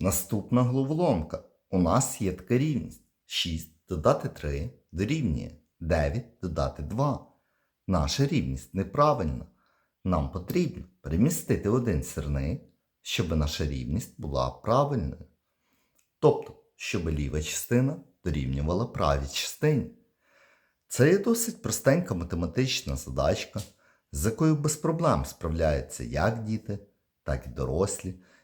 Наступна головоломка. У нас є така рівність. 6 додати 3 дорівнює 9 додати 2. Наша рівність неправильна. Нам потрібно перемістити один сірник, щоб наша рівність була правильною. Тобто, щоб ліва частина дорівнювала правій частині. Це є досить простенька математична задачка, з якою без проблем справляються як діти, так і дорослі.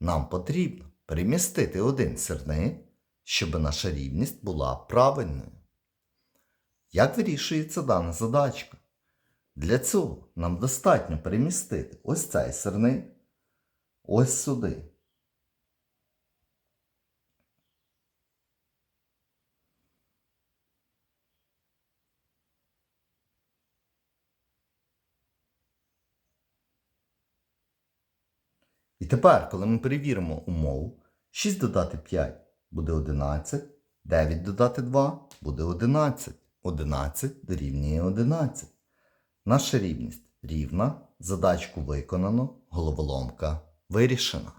Нам потрібно перемістити один серни, щоб наша рівність була правильною. Як вирішується дана задачка? Для цього нам достатньо перемістити ось цей сирник ось сюди. І тепер, коли ми перевіримо умову, 6 додати 5 буде 11, 9 додати 2 буде 11. 11 дорівнює 11. Наша рівність рівна, задачку виконано, головоломка вирішена.